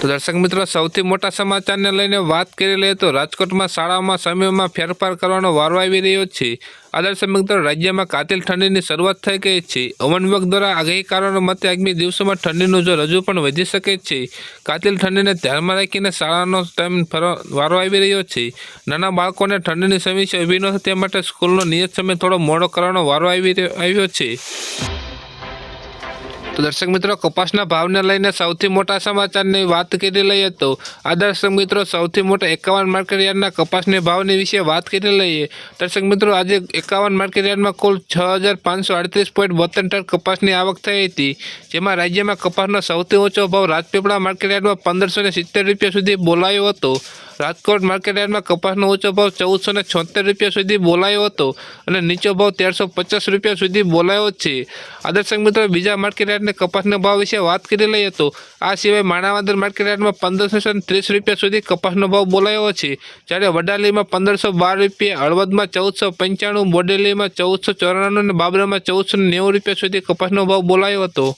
તો દર્શક મિત્રો, સૌથી મોટા સમાચારને લઈને વાત કરી લઈએ તો રાજકોટમાં શાળાઓમાં સમયમાં ફેરફાર કરવાનો વારો આવી રહ્યો છે. આ દર્શક મિત્રો, રાજ્યમાં કાતિલ ઠંડીની શરૂઆત થઈ ગઈ છે. હવામાન વિભાગ દ્વારા આગાહીકારોના મતે આગામી દિવસોમાં ઠંડીનું જો રજૂ પણ વધી શકે છે. કાતિલ ઠંડીને ધ્યાનમાં રાખીને શાળાનો ટાઈમ વારો આવી રહ્યો છે. નાના બાળકોને ઠંડીની સમસ્યા ઊભી ન થાય તે માટે સ્કૂલનો નિયત સમય થોડો મોડો કરવાનો વારો આવી આવ્યો છે. તો દર્શક મિત્રો, કપાસના ભાવને લઈને સૌથી મોટા સમાચારની વાત કરી લઈએ તો, આ દર્શક મિત્રો સૌથી મોટા એકાવન માર્કેટ યાર્ડના કપાસની ભાવની વિશે વાત કરી લઈએ. દર્શક મિત્રો, આજે એકાવન માર્કેટ યાર્ડમાં કુલ છ હજાર પાંચસો અડત્રીસ પોઈન્ટ બોતેર ટન કપાસની આવક થઈ હતી, જેમાં રાજ્યમાં કપાસનો સૌથી ઊંચો ભાવ રાજપીપળા માર્કેટ યાર્ડમાં પંદરસો સિત્તેર રૂપિયા સુધી બોલાયો હતો. રાજકોટ માર્કેટ કપાસનો ઊંચો ભાવ ચૌદસો ને રૂપિયા સુધી બોલાયો હતો અને નીચો ભાવ તેરસો પચાસ રૂપિયા સુધી બોલાયો છે. આ દર્શક મિત્રો, બીજા માર્કેટ યાર્ડને કપાસના ભાવ વિશે વાત કરી લઈએ તો આ સિવાય માણાવદર માર્કેટ યાર્ડમાં પંદરસો ત્રીસ રૂપિયા સુધી કપાસનો ભાવ બોલાયો છે. જ્યારે વડાલીમાં પંદરસો બાર રૂપિયા, હળવદમાં ચૌદસો પંચાણું, બોડેલીમાં ચૌદસો ચોરાણું અને બાબરામાં ચૌદસો નેવું રૂપિયા સુધી કપાસનો ભાવ બોલાયો હતો.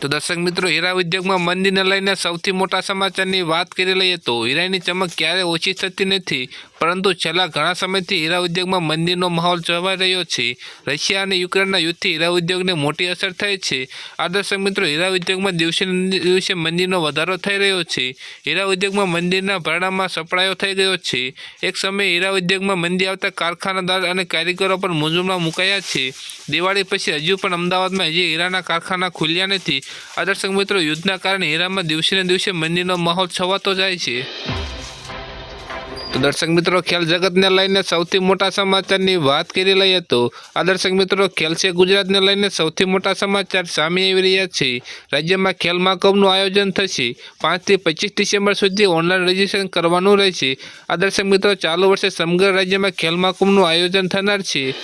તો દર્શક મિત્રો, હીરા ઉદ્યોગમાં મંદીને લઈને સૌથી મોટા સમાચારની વાત કરી લઈએ તો હીરાની ચમક ક્યારે ઓછી થતી નથી, પરંતુ છેલ્લા ઘણા સમયથી હીરા ઉદ્યોગમાં મંદીનો માહોલ જોવાઈ રહ્યો છે. રશિયા અને યુક્રેનના યુદ્ધથી હીરા ઉદ્યોગને મોટી અસર થઈ છે. આ દર્શક મિત્રો, હીરા ઉદ્યોગમાં દિવસે દિવસે મંદીનો વધારો થઈ રહ્યો છે. હીરા ઉદ્યોગમાં મંદીના ભરણામાં સપડાયો થઈ ગયો છે. એક સમયે હીરા ઉદ્યોગમાં મંદી આવતા કારખાનાદાર અને કારીગરો પણ મૂંઝવણમાં મુકાયા છે. દિવાળી પછી હજુ પણ અમદાવાદમાં હજી હીરાના કારખાના ખુલ્યા નથી. આ દર્શક મિત્રો, યુદ્ધના કારણે હીરામાં દિવસે ને દિવસે મંદીનો માહોલ છવાતો જાય છે. તો દર્શક મિત્રો, ખેલ જગતને લઈને સૌથી મોટા સમાચારની વાત કરી લઈએ તો, આ દર્શક મિત્રો, ખેલ છે ગુજરાતને લઈને સૌથી મોટા સમાચાર સામે આવી રહ્યા છે. રાજ્યમાં ખેલ મહાકુંભનું આયોજન થશે. પાંચથી પચીસ ડિસેમ્બર સુધી ઓનલાઈન રજીસ્ટ્રેશન કરવાનું રહેશે. આ દર્શક મિત્રો, ચાલુ વર્ષે સમગ્ર રાજ્યમાં ખેલ મહાકુંભનું આયોજન થનાર છે.